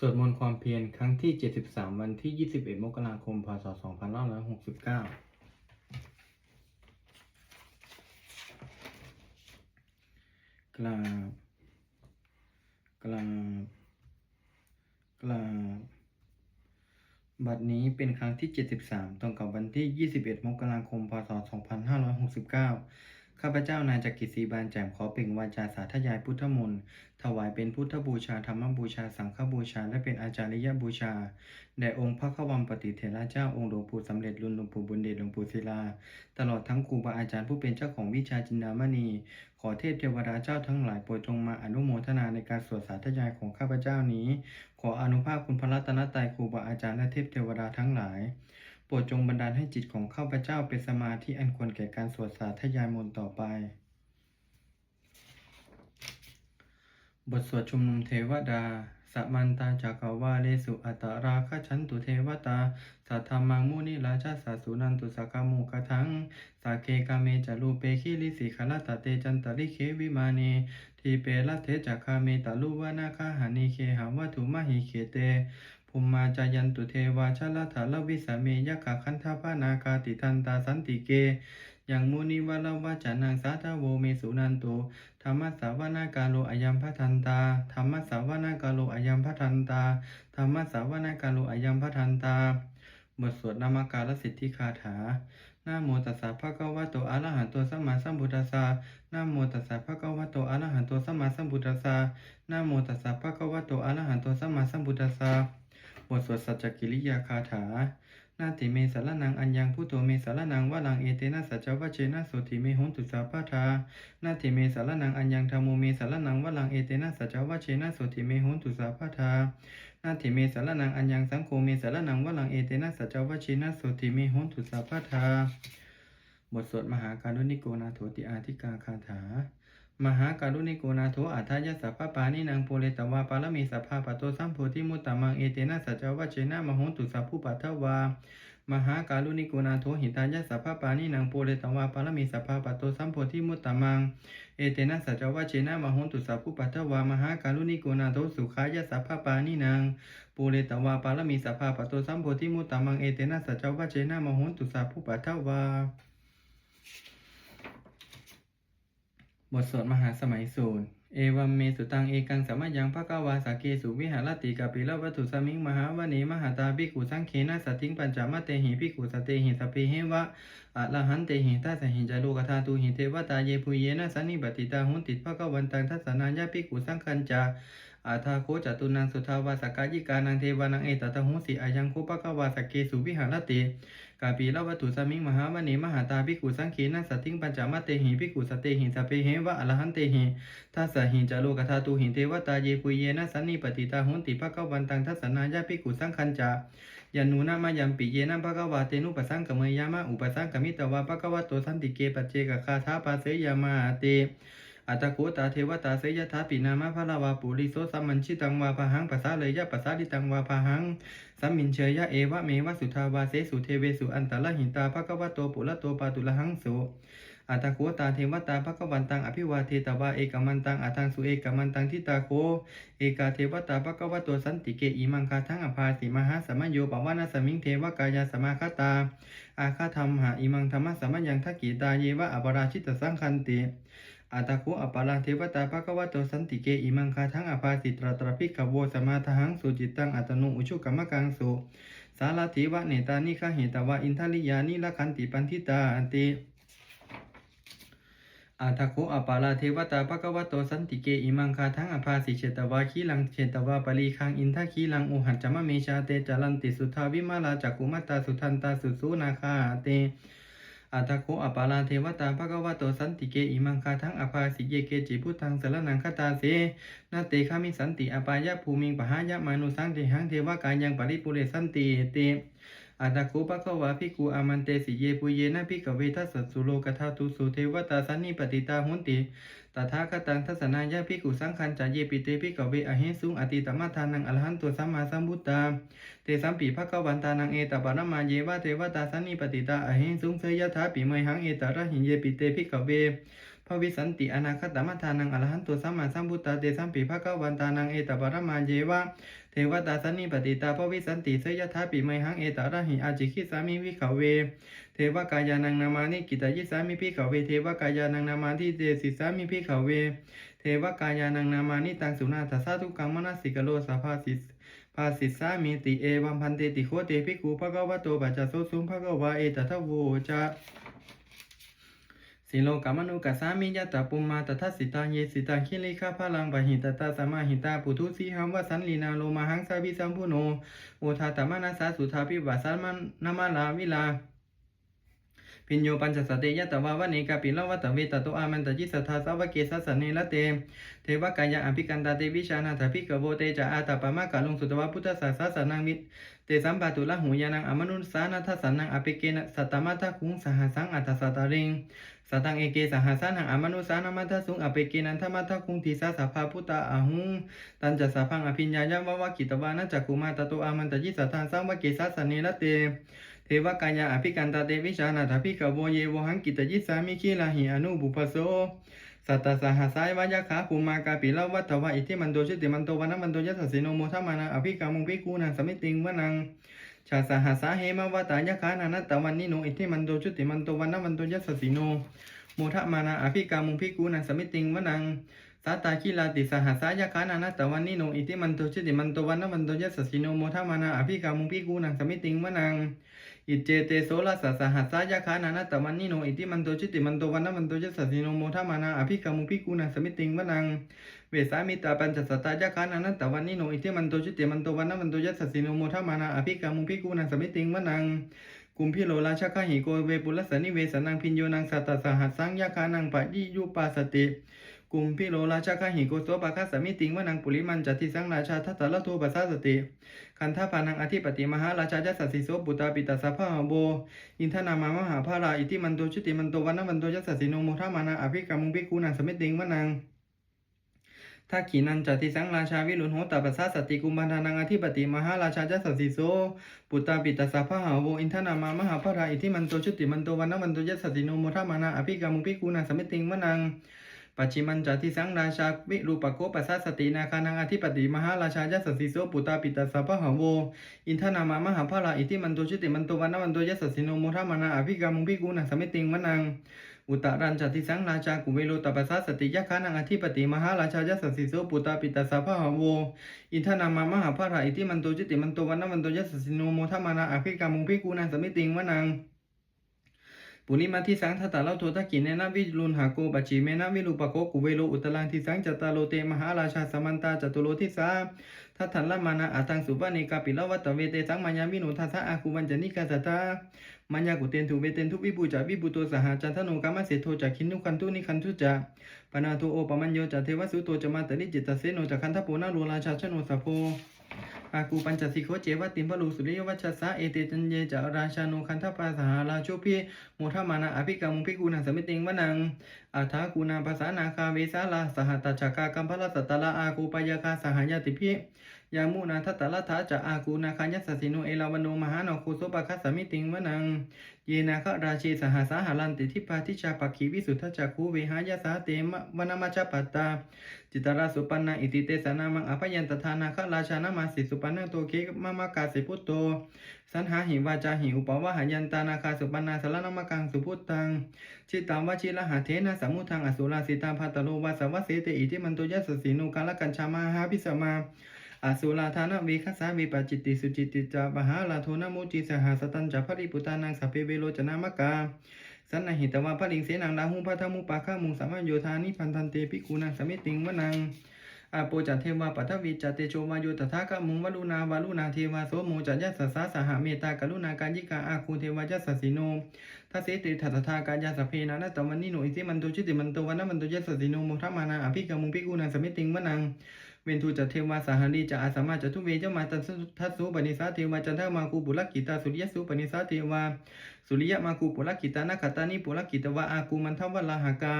สวดมนต์ความเพียรครั้งที่ 73 วันที่ 21 มกราคม พศ 2569 กราบ กราบ กราบ บัดนี้เป็นครั้งที่ 73 ตรงกับวันที่ 21 มกราคม พศ 2569 ข้าพเจ้านายจักริศีบานแจ่มขอเปล่งวาจาสาธยายพุทธมนต์ถวายเป็นพุทธบูชาธรรมบูชาสังฆบูชา และเป็นอาจาริยบูชาแด่องค์พระขวัมปฏิเถระเจ้าองค์หลวงปู่สำเร็จรุ่นหลวงปู่บุญเดชหลวงปู่ศิลา ตลอดทั้งครูบาอาจารย์ผู้เป็นเจ้าของวิชาจินดามณี ขอเทพเทวดาเจ้าทั้งหลายโปรดจงมาอนุโมทนาในการสวดสาธยายของข้าพเจ้านี้ ขออนุภาพคุณพระรัตนตรัยครูบาอาจารย์และเทพเทวดาทั้งหลาย โปรดจงบันดาลให้จิตของข้าพเจ้าเป็นสมาธิอันควรแก่การสวดสาธยายมนต์ต่อไป บทสวดชุมนุมเทวดาสัมันตาจักรวาเลสุอัตตราคชันตุเทวตา สัทธรรมังมุนิราชาสัสสุนันตุสักามุกทังสาเกกาเมจารูเปคิลิสิขลตเตจันตริเควิมานีทีเปละเทจักคาเมตาลุวานาคาหานิเคหาวัตุมหิเคเต ภูมิมาจายันตุเทวาชลถาลวิสาเมยกะคันธาปานาคาติทันตาสันติเกยังมุนิวลวาจานังสาธาโวเมสุนันตุธรรมสาวนากาโลอายัมพัทันตาธรรมสาวนากาโลอายัมพัทันตาธรรมสาวนากาโลอายัมพัทันตา บทสวดนามการสิทธิคาถานะโมตัสสะภะคะวะโตอะระหะโตสัมมาสัมพุทธัสสะนะโมตัสสะภะคะวะโตอะระหะโตสัมมาสัมพุทธัสสะนะโมตัสสะภะคะวะโตอะระหะโตสัมมาสัมพุทธัสสะ บทสวดสัจจกิริยาคาถา นาติเมสารนังอัญญังพุทโธเมสารนังวะลังเอเตนะสัจจวัชเชนะโสติเมหนตุสาปะทา นาติเมสารนังอัญญังธรรมโมเมสารนังวะลังเอเตนะสัจจวัชเชนะโสติเมหนตุสาปะทา นาติเมสารนังอัญญังสังโฆเมสารนังวะลังเอเตนะสัจจวัชเชนะโสติเมหนตุสาปะทา บทสวดมหาการุณิโกนาโถติอาธิกาคาถา มหาการุณิโกนาโถอัฏฐายสัพพปานินางโพเลตวาปารมีสัพพะปะโตสัมโพธิมุตตมังเอเตนะสัจวัชเชนะมโหตุสัพพุปัทถวามหาการุณิโกนาโถหิตายะสัพพปานินางโพเลตวาปารมีสัพพะปะโตสัมโพธิมุตตมังเอเตนะสัจวัชเชนะมโหตุสัพพุปัทถวามหาการุณิโกนาโถสุขายะสัพพปานินางปูเรตวาปารมีสัพพะปะโตสัมโพธิมุตตมังเอเตนะสัจวัชเชนะมโหตุสัพพุปัทถวา บทสวดมหาสมัยสูตร เอวัมเมสุตังเอกังสามัยยังภะกวาสาเกสุวิหารติกาปิลวัตถุสมิงมหาวเนมหาตาภิกขุสังเขนะสัตถิงปัญจมะเตหิภิกขุสเตหิสพเพเหวะอะระหันเตหิทัสสหิจารุกธาตุหิเทวตาเยปุเยนะสันนิบติตาหุนติภะกวันตังทัสนายะภิกขุสังคัญจาอาทาโคจตุนังสุทาวาสกายิกานังเทวานังเอตตะหุสิอายังโคภะกวาสเกสุวิหารติ กาปีละวัตถุสมิงมหาวเนมหาตาภิกขุสังเขนะสัตถิงปัญจมะเตหิภิกขุสเตหิสเพเหวะอรหันเตหิทัสสหิจาโลกธาตุหิเทวตาเยปุเยนะสันนิปติตาหุนติภะคะวันตังทัสนายะภิกขุสังคัญจายันนูนามายัมปิเยนะภะคะวะเตนุปสังกเมยามะอุปสังกมิตวะภะคะวะโตสันติเกปัจเจกคาถาปะเสยามาเต อัตโกตาเทวตาเสยถาปินามะภะละวะปุริโสสัมมันชิตังวาพะหังปัสสาเลยยะปัสสาลิตังวาพะหังสัมมินเชยะเอวะเมวะสุทาวาเสสุเทเวสุอันตะละหินตาภะคะวะโตปุระโตปาตุละหังโสอัตโกตาเทวตาภะคะวันตังอภิวาเทตวาเอกมันตังอัตังสุเอกมันตังทิตาโคเอกาเทวตาภะคะวะโตสันติเกอิมังคาทั้งอภาสิมหาสมโยปวานาสมิงเทวกายาสมาคตา อาคาธรรมหาอิมังธรรมะสมัญยังทักกิตาเยวะอปราชิตสังคันติ อัตตะโคอปาราเทวตาภะคะวะโตสันติเกอิมังคาทั้งอภาสิตรตรพิกขโวสมาทหังสุจิตตังอัตโนอุชุกรรมกังสุสาลาธิวะเนตานิคาเหตวะอินทลิยานิละคันติปันทิตาอันติอาทาโคอปาลาเทวตาภะคะวะโตสันติเกอิมังคาทั้งอภาสิเชตวาคีลังเชตวาปรีคังอินทคีลังอุหัจจมะเมชาเตจารันติสุทาวิมาลาจักกุมัตตาสุทันตาสุสุนาคาเต อาตาโคอปาลาเทวตาภะคะวะโตสันติเกอิมังคาทั้งอภาสิเยเกจิพุทธังสรนังคตาเสนาเตคามิสันติอปายะภูมิงปหายะมานุสังเทหังเทวกายังปริปุเรสันติเตอัตตะโคปะคะวะพิกูอามันเตสิเยปุเยนะพิกเวทัสสุโลกธาตุสุเทวตาสันนิปติตาหุนติ ตถาคตังทัสสนายะภิกขุสังคัญจาเยปิเตภิกเวอหิสุงอติตมะทานังอรหันตุสัมมาสัมพุทธาเตสัมปีภะคะวันตานังเอตปะรมาเยวะเทวตาสันนิปติตาอหิสุงเสยยะถาปิเมหังเอตระหิเยปิเตภิกเวภวิสันติอนาคตมัทานังอรหันตุสัมมาสัมพุทธาเตสัมปิภะคะวันตานังเอตปรมาเยวะเทวตาสันนิปติตาภวิสันติเสยถาปิไมหังเอตระหิอาจิคิสามิวิขเว เทวกายานังนามานิกิตายิสามิพิขเวเทวกายานังนามาทิเตสิสามิพิขเว เทวกายานังนามานิตังสุนาทัสสะทุกขังมนัสสิกโลสาภาสิสภาสิสามิติเอวัมพันเตติโคเตภิกขุภะคะวะโตปัจจโสสุภะคะวะเอตทะโวจะสิโลกามนุกัสสามิยตาปุมมาตทัสสิตาเยสิตาคิลิคาพลังปะหิตตาสมาหิตาปุถุสีหัมวสันลีนาโลมาหังสาวิสัมพุโนโอทาตมานาสาสุทาปิวาสามันนามาลาวิลา พิญโยปัญจสติยะตวาวเนกาปิลวัตเวตโตอามันตจิสัทธาสาวเกสัสสเนละเต เทวกายะอภิกันตาเตวิชานาถภิกขโวเตจะอาตาปมะกะลงสุตวะพุทธศาสสนังมิตเตสัมปะตุละหูยานังอมนุสานาทัสสนังอภิเกนสัตมัตถคุงสหสังอัตสัตตาริงสัตังเอเกสหสานังอมนุสานามัตสุงอภิเกนันทมัตถคุงทิสาสภาพุตตาอาหุงตันจะสาพังอภิญญายะวะวะกิตวานะจักกุมาตโตอามันตจิสัทธาสังวเกสัสสเนละเต เทวกายะอภิกันตาเตวิชานาถาภิกขโวเยวหังกิตยิสามิคีลาหิอนุบุปโสสัตตสหสายวายาขาภูมากาปิลวัตวะอิทิมันโตชิติมันโตวันมันโตยัสสิโนโมทัมานังอภิกามุงภิกขุนังสมิติงวนังชาสหสาเหมวัตายาขานานัตวันนิโนอิทิมันโตชิติมันโตวันมันโตยัสสิโนโมทัมานังอภิกามุงภิกขุนังสมิติงวนังสัตตาคิลาติสหสายาขานานัตวันนิโนอิทิมันโตชิติมันโตวันมันโตยัสสิโนโมทัมานังอภิกามุงภิกขุนังสมิติงวนัง อิเจเตโสลาสัสหัสสายาคานานาตวันนิโนอิติมันโตชิติมันโตวันนมันโตยัสสสิโนโมทามานาอภิกามุภิกุณังสมิติงวนังเวสามิตาปัญจสัตตายาคานานาตวันนิโนอิติมันโตชิติมันโตวันนมันโตยัสสสิโนโมทามานาอภิกามุภิกุณังสมิติงวนังกุมพิโลราชคหิโกเวปุลสนิเวสนังพิญโยนังสัตตสหัสสังยาคานังปะยิยุปาสติ กุมพิโลราชาคหิโกโสปะคัสมิติงวนังปุริมันจติสังราชาทัตตะละโทปัสสาสติ คันธาปานังอธิปติมหาราชาจัสสิโสปุตตาปิตาสัพพะโบ อินทนามามหาภาราอิติมันโตชุติมันโตวันนมันโตยัสสิโนโมทามานาอภิกรรมุงภิกุนังสมิติงวนังทักขีนันจติสังราชาวิรุณโหตปัสสะสติกุมพันธานังอธิปติมหาราชาจัสสิโสปุตตาปิตาสัพพะโบอินทนามามหาภาราอิติมันโตชุติมันโตวันนมันโตยัสสิโนโมทามานาอภิกรรมุงภิกขุนังสมิติงวนัง ปัจฉิมันจติสังราชาวิรูปโกปัสสะสตินาคานังอธิปติมหาราชาจัสสิโสปุตตาปิตาสัพพะโบอินทนามามหาภาราอิติมันโตชุติมันโตวันนมันโตยัสสสิโนโมทามานาอภิกรรมุงภิกุนังสมิติงวนังอุตรันจติสังราชากุเวโลตปัสสะสติยะคานังอธิปติมหาราชายัสสิโสปุตตาปิตาสัพพะโวอินทนามามหาภาราอิติมันโตจิติมันโตวันนมันโตยัสสสิโนโมทามานาอภิกรรมุงภิกุนังสมิติงวนัง ปุริมาทิสังทัตตาเลาโทตะกินเนนะวิรุณหาโกปัจฉิเมนะวิรูปโกกุเวโลอุตลังทิสังจัตตาโลเตมหาราชาสมันตาจตุโลทิสาทัตถันละมานะอาตังสุปะเนกาปิละวัตเวเตสังมัญญามิโนทัสสะอาคุวันจนิกาสัตตามัญญากุเตนทุเวเตนทุวิบูจาวิบูโตสหจันทโนกามะเสโทจักขินุคันตุนิคันทุจาปนาโทโอปมัญโยจัเทวสุโตจมาตริจิตตเสโนจักขันทโปนาโลราชาชโนสัพโพ อากูปัญจสิโคเจวะติมพลูสุริยวัชสะเอเตจันเยจาราชาโนคันทภาสหาราโชพีโมทมานาอภิกรรมุภิกุณังสมิติงวนังอาทากูนาภาษานาคาเวสาลาสหตจักกากัมพลสัตตละอากูปยาคาสหายาติพิ ยามุนาทัตตละทาจะอากูนาคัญญสสิโนเอลาวันโนมหานคุโสปะคัสสมิติงวนัง เยนาคะราชีสหสาหารันติทิปาทิชาปักขีวิสุทธจักขูเวหายาสาเตมวนามาจปัตตา จิตราสุปันนาอิติเตสนามังอภยันตทานาคะราชานามาสิสุปันนาโตเคมะมะกาสิพุตโต สันหาหิวาจาหิอุปวะหายันตานาคาสุปันนาสารนามกังสุพุตตัง ชิตามวชิละหาเทนะสัมมุทังอสุราสิตาภัตโลวาสวัสเสเตอิทิมันโตยัสสสีนุกาลกัญชามาหาพิสมา อสุราธานะเวคัสสาวิปัจิติสุจิติจาปหาลาโทนมุจิสหาสตันจะภริปุตานังสัพเพเวโรจนามกาสันนหิตวาพระลิงเสนังลาหุพัทมุปาฆามุงสัมมโยธานิพันธันเตปิกูนังสมิติงวนังอาโปจัตเทวาปัทวิจัตเตโชวาโยตถาคมุงวลุนาวาลุนาเทวาโสโมจัตยัสสาสหเมตตากรุณาการยิกาอาคูเทวายัสสิโนทัสเสติทัตถากายาสเพนานะตวันนิโนอิติมันโตชิติมันโตวันนะมันโตยัสสิโนโมทัมมานาอภิกามุงปิกูนังสมิติงวนัง เวนทูจัตเทวาสหรีจะอาสามารถจัตุเวเจามาตัสทัสสุปนิสาเทวาจันทมาคูปุลกิตาสุริยสุปนิสาเทวาสุริยมาคูปุลกิตานาคตานิปุลกิตวะอาคูมันทวลาหากา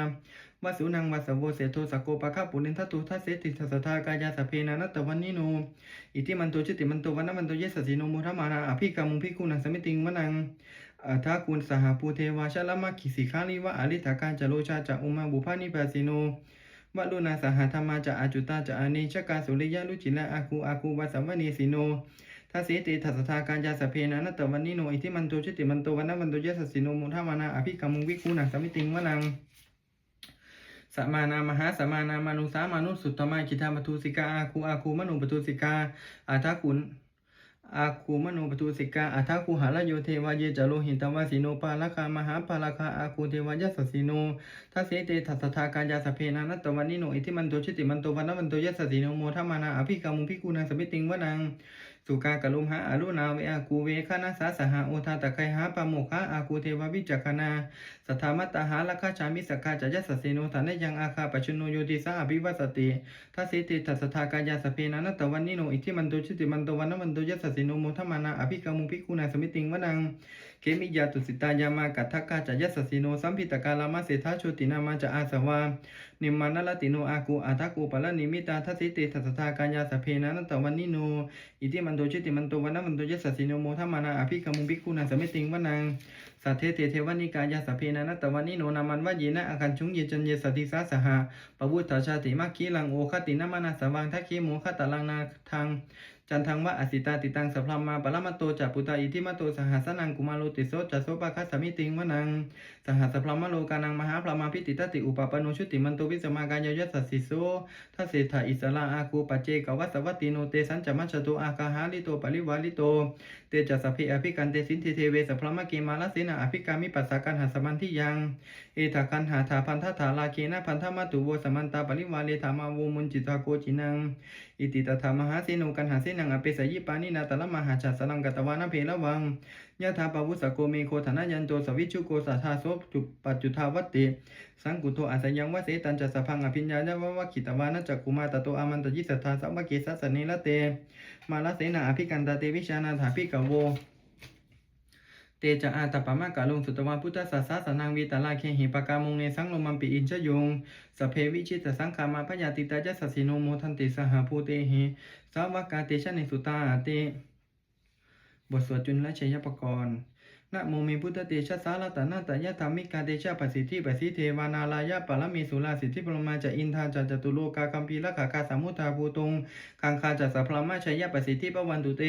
วสุนังวาสโวเสโทสกโกปะคะปุรินทตุทัสเสติทัสสทากายาสเพนานัตตวันนิโนอิติมันโตชิติมันโตวันนะมันโตเยสสสิโนโมทมานาอภิกามุงพิกุนังสมิติงวนังอัทากุลสหภูเทวาชลมัคคิสิคาลิวะอริธาการจโลชาจะอุมาบุพานิปาสิโน วะลุนาสหธรรมาจะอาจุตาจะอานิชกาสุริยะลุจิละอาคูอาคูวาสัมวนีสิโนทัสสิติทัสทาการยาสเพนะนัตตวันนิโนอิทิมันโตชิติมันโตวันนวันโตยะสสิโนมุทามานาอภิกรรมุงวิคูนังสมิติงวนังสมานามหาสมานามานุสามานุสุตตมาคิธาปทุสิกาอาคูอาคูมโนปทุสิกาอาทากุล อาคูมโนปทุสิกาอาทาคูหาลโยเทวาเยจโลหินตวาสิโนปาลคามหาปาลคาอาคูเทวายัสสิโนทัสเสเตทัสทากายาสเพนานัตตวันนิโนอิทิมันโตชิติมันโตวันนมันโตยัสสิโนโมทามานาอภิการมุพิกูนาสมิติงวนัง สุกากะลุมหาอรุนาเวอากูเวคานาสาสหาโอทาตะไคหาปะโมคาอากูเทววิจักขนาสถามัตตาหาลคาชามิสกาจยสสเสโนฐานยังอาคาปชุนโนโยติสาอภิวัสติทัสิติทัสทากายาสเพนานัตวันนิโนอิทิมันโตชิติมันโตวันนมันโตยสสสิโนโมทมานาอภิกรรมุภิกูนาสมิติงวนัง มิยาตุสิตายามากัทธกาจยสสสิโนสัมพิตกาลามาเสทาโชตินามาจะอาสวานิมานลติโนอากูอาทักูปะละนิมิตาทัสิติทัสทากายาสเพนะนัตตวันนิโน อิติมันโตชิติมันโตวันนมันโตยสสสิโนโมทมานาอภิกมุงภิกขุนังสมิติงวนังสัทเทเทเทวนิกายาสเพนะนัตตวันนิโนนามันวะเยนะอาคันชุงเยจันเยสติสาสหะปะวุฒาชาติมัคคีลังโอคตินามานาสวังทัคคีโมคตลังนาทัง จันทังวะอสิตาติตังสัพพามาปะละมาโตจัปุตตาอิทิมาโตสหัสนังกุมาโลติโสจัสโสปะคัสสมิติงวนังสหัสพรหมโลกานังมหาพรามาพิติตติอุปปโนชุติมันโตวิสมากายยัสสสิโสทัสเสถาอิสระอาคูปเจกวัสสวัตติโนเตสันจมัชโตอากาหาลิโตปริวาลิโตเตจัสสพเพอภิกันเตสินทิเทเวสพระมเกมาลเสนาอภิกามิปัสสากันหัสมันที่ยัง เอถาคันหาถาพันธาถาลาเคนะพันธมาตุโวสมันตาปริวาเลธามาวมุนจิตาโกจินัง อิติตถามหาเสนุกันหาเสนังอเปสยิปานินาตละมหาชาสสลังกตวานะเพละวังยะถาปวุสโกเมโคธนายันโตสวิชุโกสัทธาโสจุปัจจุทาวัตติ สังกุโทอาสยังวะเสตันจัสพังอภิญญาญาวะวะขิตวานะจักกุมาตโตอามันตยิสัทธาสัมวะเกสัสเนละเต มาลเสนาอภิกันตาเตวิชานาถาภิกโวเตจะอาตปะมะกะลงสุตวาพุทธสัสสะสนังวีตาลาเคหิปะกามงเนสังลมัมปิอินชยงสเพวิชิตสังขามาพยาติตาจัสสิโนโมทันติสหภูเตหิสาวกาเตชะเนสุตาเต บทสวดจุลชัยปกรณ์ นะโมเมพุทธเตชะสาลตนาตยะธรรมิกาเตชะปสิทธิปสิเทวานาลายะปะละเมสุลาสิทธิปรมาจะอินทาจะจตุโลกาคัมพีละขากาสามุทาภูตุงคังคาจะสัพพลามาชัยยะปสิทธิปวันตุเต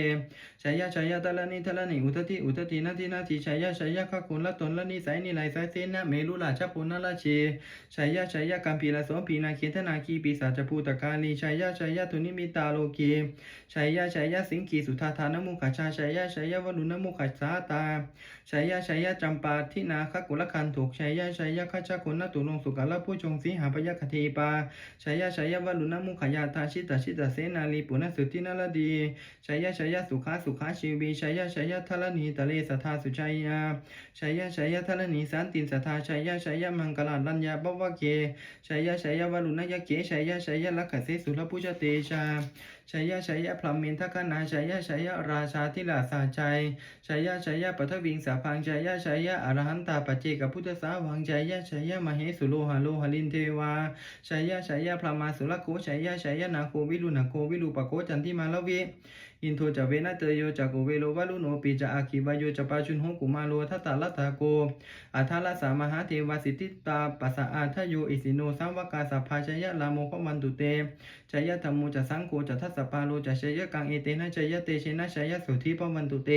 ชัยยะชัยยะตะละนิทะละนิอุทติอุทตินาทินาทิชัยยะชัยยะขคุณละตนละนิสัยนิไลสายเสนะเมลุลาชปุณละเชชัยยะชัยยะกัมพีละโสพีนาเคียนธนาคีปีศาจภูตกาลีชัยยะชัยยะทุนิมิตาโลเกชัยยะชัยยะสิงคีสุธาธานมุขชาชัยยะชัยยะวรุณมุขสาตาชัยยะชัยยะจำปาทินาคกุลคันถูกชัยยะชัยยะขจคุณนตุลงสุกาลผู้ชงสีหาพยคเทปาชัยยะชัยยะวรุณมุขยาตาชิตาชิตาเสนาลีปุณสุตินาลดีชัยยะชัยยะสุขาสุขาชีวีชัยยะชัยยะทลนีตะเลสทาสุชัยยาชัยยะชัยยะทลนีสันตินสทาชัยยะชัยยะมังกลาลัญญาบวะเกชัยยะชัยยะวรุณยะเกชัยยะชัยยะลักขเสสุรพุชเตชา ชัยยะชัยยะพรหมินทคนาชัยยะชัยยะราชาธิลาสาชัยชัยยะชัยยะปัทวิงสาพังชัยยะชัยยะอรหันตาปัจเจกพุทธสาวังชัยยะชัยยะมเหสุโลหะโลหะลินเทวาชัยยะชัยยะพระมาสุรโกชัยยะชัยยะนาโควิลุนาโควิลุปโกจันทิมาลเวอินโทจะเวนะเตโยจะโกเวโลวะลุโนปิจะอาคิวายโยจะปาชุนโหกุมาโลทัตตาลัตถาโกอัทาลสามหาเทวสิทธิตาปัสสะอาทโยอิสิโนสัมวกาสัพพาชยยะลาโมขวันตุเตชยยะธรรมโมจะสังโฆจะทัสสปาโลจะชยะกังเอเตนะชยะเตเชนะชยะสุธิปวันตุเต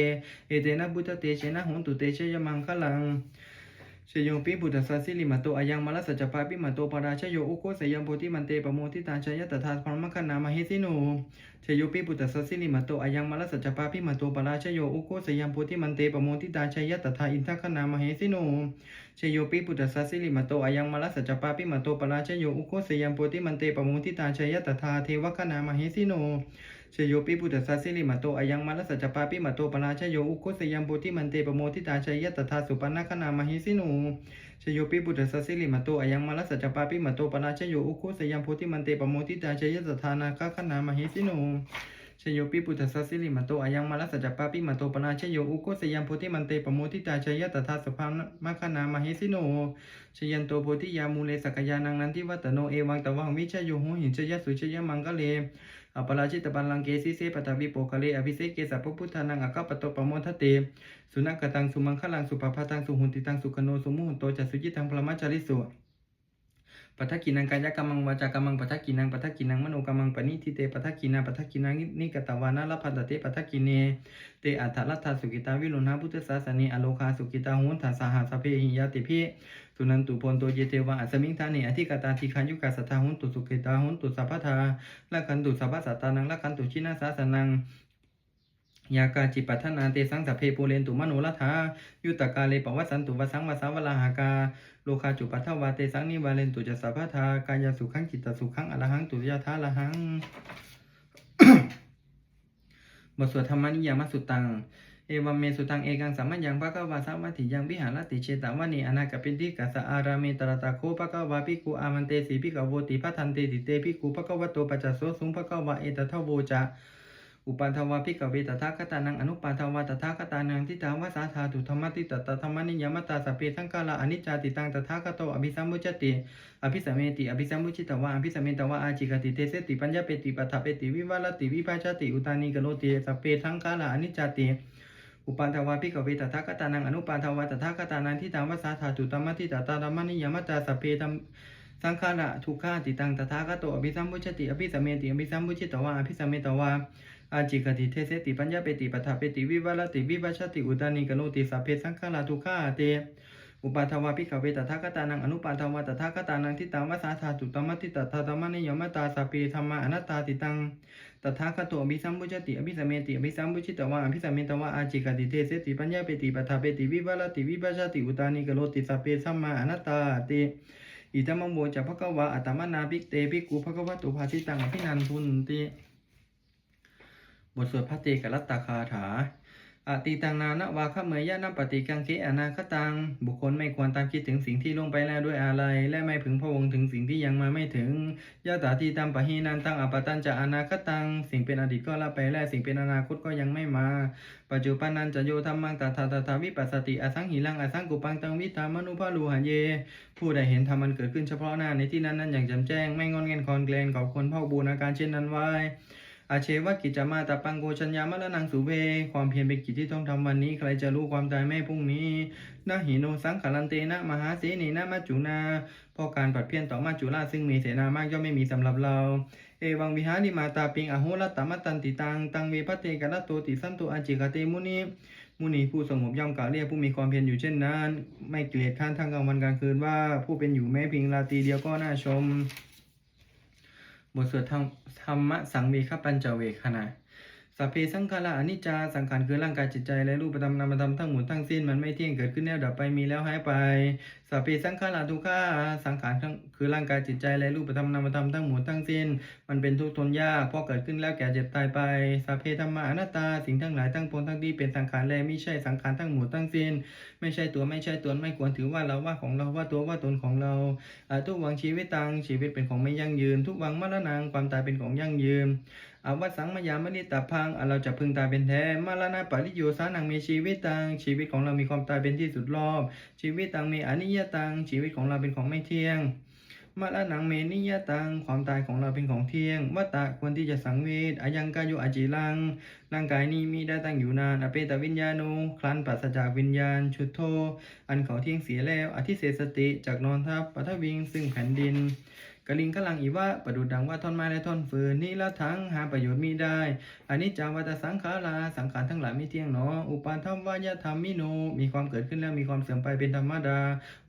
เอเตนะพุทธเตเชนะหนตุเตเชยะมังคลัง ชโยปิบุตตสัสสิลิมาโตอายังมาลสัจจปาปิมาโตปราชโยอุโกสยังโพธิมันเตปโมทิตาชยตถาพรมคณามาเฮสิโนชโยปิบุตตสัสสิลิมาโตอายังมาลสัจจปาปิมาโตปราชโยอุโกสยังโพธิมันเตปโมทิตาชยตถาอินทคณามาเฮสิโนชโยปิบุตตสัสสิลิมาโตอายังมาลสัจจปาปิมาโตปราชโยอุโกสยังโพธิมันเตปโมทิตาชยตถาเทวคณามาเฮสิโน ชโยปิปุตตสัสสิลิมาโตอายังมาลสัจจปาปิมาโตปราชโยอุโคสยังโพธิมันเตปโมทิตาชัยยะตถาสุปนคณามหิสิโนชโยปิปุตตสัสสิลิมาโตอายังมาลสัจจปาปิมาโตปราชโยอุโคสยังโพธิมันเตปโมทิตาชัยยะตถานาคคณามหิสิโนชโยปิปุตตสัสสิลิมาโตอายังมาลสัจจปาปิมาโตปราชโยอุโคสยังโพธิมันเตปโมทิตาชัยยะตถาสุปนคณามหิสิโนชยันโตโพธิยามูเลสกยานังนันทิวัตโนเอวังตวังวิชโยโหหินชยสุชยมังกะเล อปราชิตบัลลังเกสิเสปตวิโปคะเลอภิเศกเกสัพพพุทธานังอกัปปโตปโมทเต สุนักกตังสุมังคลังสุปภาตังสุหุนติตังสุขโนสุมุหุนโตจัสุจิตังพลมัจจาริสุปัทกินังกายกรรมังวาจากรรมังปัทกินังปัทกินังมโนกรรมังปณิทิเตปัทกินาปัทกินังนิกตวานาลพันตเตปัทกิเนเตอัฏฐลัทธสุกิตาวิลุณหาพุทธศาสนีอโลคาสุกิตาหุนทาสาหาสเพหิยติพิ สุนันตุปนโตเยเทวะอัสมิงทานิอธิกตาทิคันยุกาสัทธาหุนตุสุกิตาหุนตุสัพพทาละคันตุสัพพสัตตานังละคันตุชินาสาสนังยากาจิปัฏนาเตสังสัพเพปูเรนตุมโนรัฐายุตกาเลปวัสสันตุวสังวสาวลาหากาโลคาจุปัฏฐวาเตสังนิวาเลนตุจัสสะพะทากายสุขังจิตตสุขังอรหังตุยะทาละหังบทสวดธรรมนิยามสุตัง เอวัมเมสุตังเอกังสัมมัญญังภะคะวาสาวัตถิยังวิหารติเชตาวานีอนาคปินติกัสอาราเมตรตะโคภะคะวาภิกุอามันเตสีภิกขโวติพัทันเตติเตภิกขุภะคะวะโตปัจจโสสุงภะคะวะเอตทะโวจะอุปันทวาภิกขเวตถาคตานังอนุปันทวาตถาคตานังทิฏฐาวาสาธาตุธรรมติตตธรรมนิยมตาสเพสังกาลาอนิจจาติตังตถาคโตอภิสัมมุจติอภิสัมเมติอภิสัมมุจิตวะอภิสัมเมตวะอาจิกติเตเสติปัญญาเปติปัฏฐเปติวิวาลติวิภาชติอุตานิกโลติสพเพสังกาลาอนิจจติ อุปันทวาพิกเวตถาคตานังอนุปันทวาตถาคตานังทิฏฐาวาสาธาตุธรรมติตตธรรมนิยมตตาสเพตมสังขาระทุกขาติตังตถาคโตอภิสัมพุชติอภิสัมเมติอภิสัมพุชิตวะอภิสัมเมตวะอาจิกติเทเสติปัญญาเปติปัฏฐเปติวิวัลติวิวัชติอุตานิกโนติสัพเพสังขาระทุกขาเต อุปาทวาภิกขเวตถาคตานังอนุปาทวาตถาคตานังทิตังวสาธาตุตมัติตถาธรรมนิยมตาสัพเพธรรมาอนัตตาติตังตถาคโตอภิสัมพุชติอภิสัมเมติอภิสัมพุชิตวะอภิสัมเมตวะอาจิกติเทเสติปัญญาเปติปัฏฐเปติวิวัลติวิวัชติอุตานิกโนติสัพเพสัมมาอนัตตาติอิตมังโมจะภะคะวะอัตมนาภิกเตภิกขุภะคะวะตุภาสิตังอภินันทุนติบทสวดพระเตกรัตตาคาถา อติตังนานะวาคะเมยยะนัปปฏิกังเกอนาคตัง บุคคลไม่ควรตามคิดถึงสิ่งที่ล่วงไปแล้วด้วยอะไร และไม่พึงพะวงถึงสิ่งที่ยังมาไม่ถึงยะตาทีตัมปะหีนันตังอปตันจะอนาคตัง สิ่งเป็นอดีตก็ละไปและสิ่งเป็นอนาคตก็ยังไม่มา ปัจจุบันนันจะโยธรรมังตถาตถาวิปัสสติอสังหิลังอสังกุปังตังวิตามนุภาลูหันเย ผู้ใดเห็นธรรมมันเกิดขึ้นเฉพาะหน้าในที่นั้นนั้นอย่างจ่มแจ้ง ไม่งอนเงันคอนเกลนขอบคนพ่อบูรณาการเช่นนั้นไว้ อาเชวะกิจมาตาปังโกชัญญามะละนังสุเว ความเพียรเป็นกิจที่ต้องทำวันนี้ ใครจะรู้ความตายแม่พรุ่งนี้นะหิโนสังขารันเตนะมหาเสนีนะมัจจุนาเพราะการผัดเพี้ยนต่อมัจจุราชซึ่งมีเสนามากย่อมไม่มีสำหรับเรา เอวังวิหาริมาตาปิงอโหรัตตมัตตันติตังตังเวพัตเตกะระโตติสันโตอจิกเตมุนีมุนีผู้สงบย่อมกล่าวเรียกผู้มีความเพียรอยู่เช่นนั้น ไม่เกลียดข้านทั้งกลางวันกลางคืนว่าผู้เป็นอยู่แม้เพียงราตรีเดียวก็น่าชม บทสวดธรรมธรรมะสังเวคปัญจเวคขณะ สัพเพสังขาระอนิจจาสังขารคือร่างกายจิตใจและรูปธรรมนามธรรมทั้งหมดทั้งสิ้นมันไม่เที่ยงเกิดขึ้นแล้วดับไปมีแล้วหายไปสัพเพสังขาระทุกขาสังขารคือร่างกายจิตใจและรูปธรรมนามธรรมทั้งหมดทั้งสิ้น มันเป็นทุกข์ทนยากเพราะเกิดขึ้นแล้วแก่เจ็บตายไปสัพเพธรรมะอนัตตาสิ่งทั้งหลายทั้งปวงทั้งที่เป็นสังขารและไม่ใช่สังขารทั้งหมดทั้งสิ้น ไม่ใช่ตัวไม่ใช่ตนไม่ควรถือว่าเราว่าของเราว่าตัวว่าตนของเราทุกวังชีวิตตังชีวิตเป็นของไม่ยั่งยืน ทุกวังมรณังความตายเป็นของยั่งยืน อาวัตสังมายามนิตาพังเราจะพึงตายเป็นแท้มาลานาปริโยสานังมีชีวิตตัง ชีวิตของเรามีความตายเป็นที่สุดรอบ ชีวิตตังมีอนิยตัง ชีวิตของเราเป็นของไม่เที่ยงมาลานังเมนิยตัง ความตายของเราเป็นของเที่ยงวัตตะควรที่จะสังเวชอายังกายุอาจิลัง ร่างกายนี้มีได้ตั้งอยู่นาน อเปตวิญญาณูคลันปราศจากวิญญาณ ชุดโท อันเขาเที่ยงเสียแล้ว อธิเศสติ จากนอนทับปัทวิง ซึ่งแผ่นดิน กลิงกลังอีวะประดุดดังว่าท่อนไม้และท่อนฟืนนี่ละทั้งหาประโยชน์มีได้อันนี้จาวัตสังขาราสังขารทั้งหลายไม่เที่ยงหนอ อุปาทวายธรรมมิโน มีความเกิดขึ้นแล้วมีความเสื่อมไปเป็นธรรมดา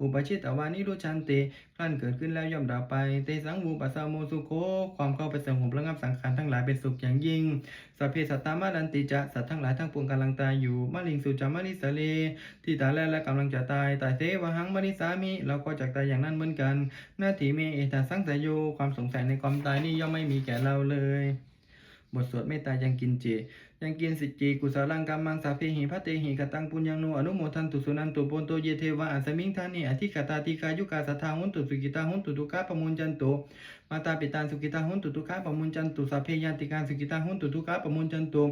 อุปชิตวานิรุชันติ ขั้นเกิดขึ้นแล้วย่อมดับไป เตสังวูปัสสาโมสุโคความเข้าไปสงบระงับสังขารทั้งหลายเป็นสุขอย่างยิ่ง สัพเพสัตตามาดันติจะสัตว์ทั้งหลายทั้งปวงกำลังตายอยู่มาลิงสุจามานิสเลที่ตายแล้วและกำลังจะตายตายเสวหังมานิสามิเราก็จากตายอย่างนั้นเหมือนกัน นาทีเมเอตาสังสยโยความสงสัยในความตายนี่ย่อมไม่มีแก่เราเลย บทสวดเมตตายังกินเจ ยังกินสิจีกุสาลังกัมมังสาเพหิพัตเตหิกตังปุญญังโนอนุโมทันตุสุนันตุปนโตเยเทวะอัสมิงทานิอธิกตาติกายุกาสัทธาหุนตุสุกิตาหุนตุทุกาปมุญจันตุมาตาปิตาสุกิตาหุนตุทุกขาปมุญจันตุสัพเพยันติการสุกิตาหุนตุทุกขาปมุญจันตุ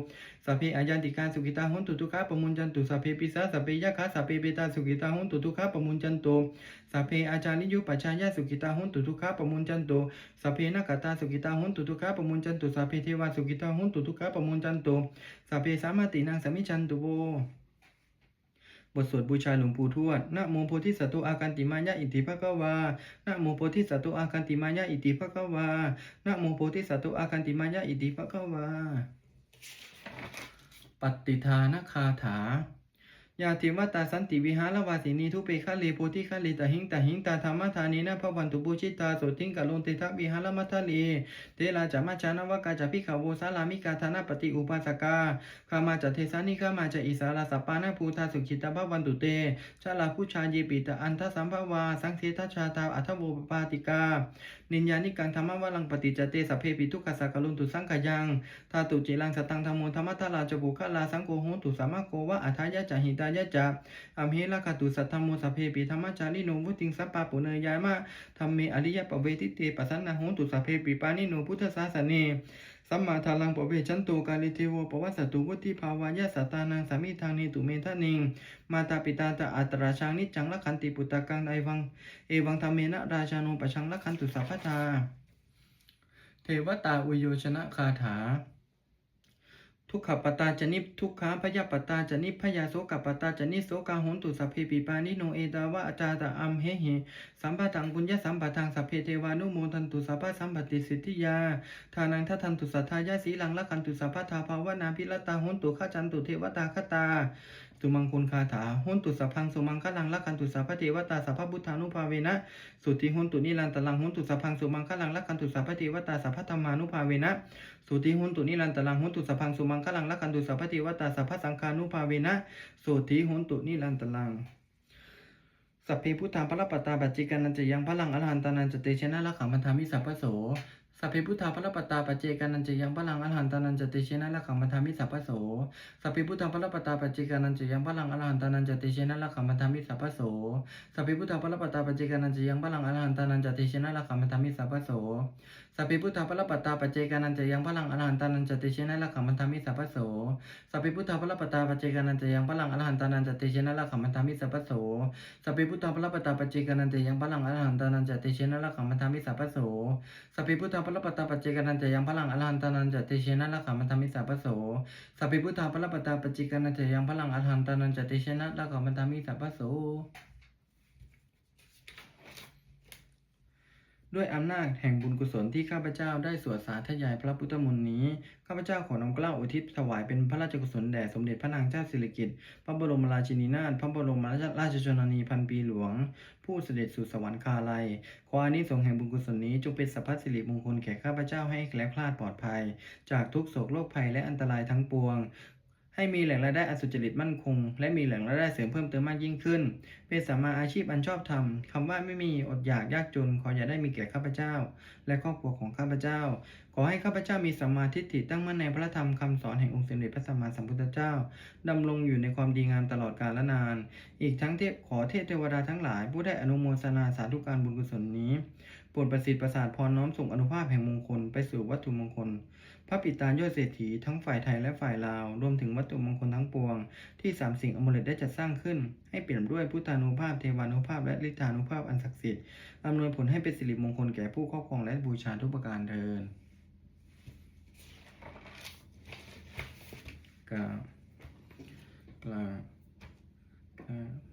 สัพเพอายันติการสุกิตาหุนตุทุกขาปมุญจันตุสัพเพปิสาสัพเพยะขาสัพเพเปตาสุกิตาหุนตุทุกขาปมุญจันตุสัพเพอาจาริยุปัจจายะสุกิตาหุนตุทุกขาปมุญจันตุสัพเพนักตาสุกิตาหุนตุทุกาปมุญจันตุสัพเพเทวาสุกิตาหุนตุทุกาปมุญจันตุสัพเพสามาตินางสมิชันตุโวบทสวดบูชาหลวงปู่ทวด นะโมโพธิสัตว์อาการติมายะอิติภะกวา นะโมโพธิสัตว์อาการติมายะอิติภะกวา นะโมโพธิสัตว์อาการติมายะอิติภะควา ปฏิทานคาถา ยาติวตตาสันติวิหารวาสินีทุเปคะเลโพธิคะเลตหิงตหิงตาธรรมธานีนะพระวันตุปูชิตาโสติงกะลนเตทะวิหารมัทธะเลเตลาจามาจานวกาจพิขาวโวสาลามิกาธานาปฏิอุปาสกาขามาจเทสานิขามาจอิสาราสปานาภูทาสุขิตาภวันตุเตชาลาพุชาเยปิตาอันทสัมภวาสังเททชชาตาอัทโวปปาติกา นิญญานิกังธรรมวลังปฏิจเตสัพเพปิทุกขสักกะลุนตุสังขยังทาตุจิลังสตังธรรมโมธรรมทาราจบุคลาสังโฆโหตุสามะโกวะอัทายะจหิตายะจะอัมเหละกตุสัทธรรมโมสัพเพปิธรรมจาริโนวุติงสัปปะปุเนยายมะธรรมเมอริยปเวทิเตปัสสนะโหตุสัพเพปิปานิโนพุทธศาสเน สัมมาทาลังปเวชันตูกาลิเทโวปวัสสตุวุติภาวายะสตานังสามิทางนิตุเมทะนิง มาตาปิตาตาอัตราชังนิจังละขันติปุตตะกังไอวัง เอวังธรรมเมนะราชานุปชังละขันตุสัพพทา เทวตาอุโยชนะคาถา ทุกขปตาจนิปทุกขาพยาปตาจนิพยาโสกปตาจนิโสกาหุนตุสัพเพปิปานิโนเอตาวะอาจาตะอัมเหหิสัมปะทังปุญญสัมปะทังสัพเพเทวานุโมทันตุสัพพะสัมปติสิทธิยาทานังทัทันตุสัทธายาสีลังละคันตุสัพพะทาภาวนาพิรตาหุนตุขจันตุเทวตาคตา สุมังคุลคาถาหุนตุสัพพังสุมังคลังละคันตุสัพพเทวตาสัพพะพุทธานุภาเวนะสุติหุนตุนิรันตลังหุนตุสัพพังสุมังคลังละคันตุสัพพเทวตาสัพพธรรมานุภาเวนะสุติหุนตุนิรันตลังหุนตุสัพพังสุมังคลังละคันตุสัพพเทวตาสัพพสังฆานุภาเวนะสุติหุนตุนิรันตลังสัพเพพุทธาพระปตาปัจจิกันันจะยังพลังอรหันตานันจะเตชนะละขังมันธามิสัพพโส สัพเพพุทธาพระปตตาปัจเจกานันจะยังพลังอรหันตานันจะเตชนะละขังมันธามิสัพพโสสัพเพพุทธาพระปตตาปัจเจกานันจะยังพลังอรหันตานันจะเตชนะละขังมันธามิสัพพโสสัพเพพุทธาพระปตตาปัจเจกานันจะยังพลังอรหันตานันจะเตชนะละขังมันธามิสัพพโส สัพเพพุทธาพระปตตาปัจเจกานันจะยังพลังอรหันตานันจะเตชนะละขมันธามิสัพพโสสัพเพพุทธาพระปตตาปัจเจกานันจะยังพลังอรหันตานันจะเตชนะละขมันธามิสัพพโสสัพเพพุทธาพระปตตาปัจเจกานันจะยังพลังอรหันตานันจะเตชนะละขมันธามิสัพพโสสัพเพพุทธาพระปตตาปัจเจกานันจะยังพลังอรหันตานันจะเตชนะละขมันธามิสัพพโสสัพเพพุทธาพระปตตาปัจเจกานันจะยังพลังอรหันตานันจะเตชนะละขมันธามิสัพพโส ด้วยอำนาจแห่งบุญกุศลที่ข้าพเจ้าได้สวดสาธยายพระพุทธมนต์นี้ ข้าพเจ้าขอน้อมเกล้าอุทิศถวายเป็นพระราชกุศลแด่สมเด็จพระนางเจ้าสิริกิติ์พระบรมราชินีนาถพระบรมราชชนนีพันปีหลวง ผู้เสด็จสู่สวรรคาลัยขออานิสงสแห่งบุญกุศลนี้จงเป็นสัพพสิริมงคลแก่ข้าพเจ้าให้แคล้วคลาดปลอดภัย จากทุกโศกโรคภัยและอันตรายทั้งปวง ให้มีแหล่งรายได้อสุจริตมั่นคง และมีแหล่งรายได้เสริมเพิ่มเติมมากยิ่งขึ้น เป็นสัมมาอาชีพอันชอบธรรมคำว่าไม่มีอดอยากยากจนขออย่าได้มีแก่ข้าพเจ้า และครอบครัวของข้าพเจ้า ขอให้ข้าพเจ้ามีสัมมาทิฏฐิตั้งมั่นในพระธรรมคำสอนแห่งองค์สมเด็จพระสัมมาสัมพุทธเจ้าดำรงอยู่ในความดีงามตลอดกาลและนาน อีกทั้งเทพขอเทพเทวดาทั้งหลายผู้ได้อนุโมทนาสาธุการบุญกุศลนี้โปรดประสิทธิ์ประสาทพรน้อมส่งอนุภาพแห่งมงคลไปสู่วัตถุมงคล พระปิตายอดเศรษฐีทั้งฝ่ายไทยและฝ่ายลาว รวมถึงวัตถุมงคลทั้งปวง ที่สามสิ่งอมฤตได้จัดสร้างขึ้น ให้เปลี่ยนด้วยพุทธานุภาพเทวานุภาพและฤทธานุภาพอันศักดิ์สิทธิ์อำนวยผลให้เป็นสิริมงคลแก่ผู้ครอบครองและบูชาทุกประการเทินกล่าวกล่าว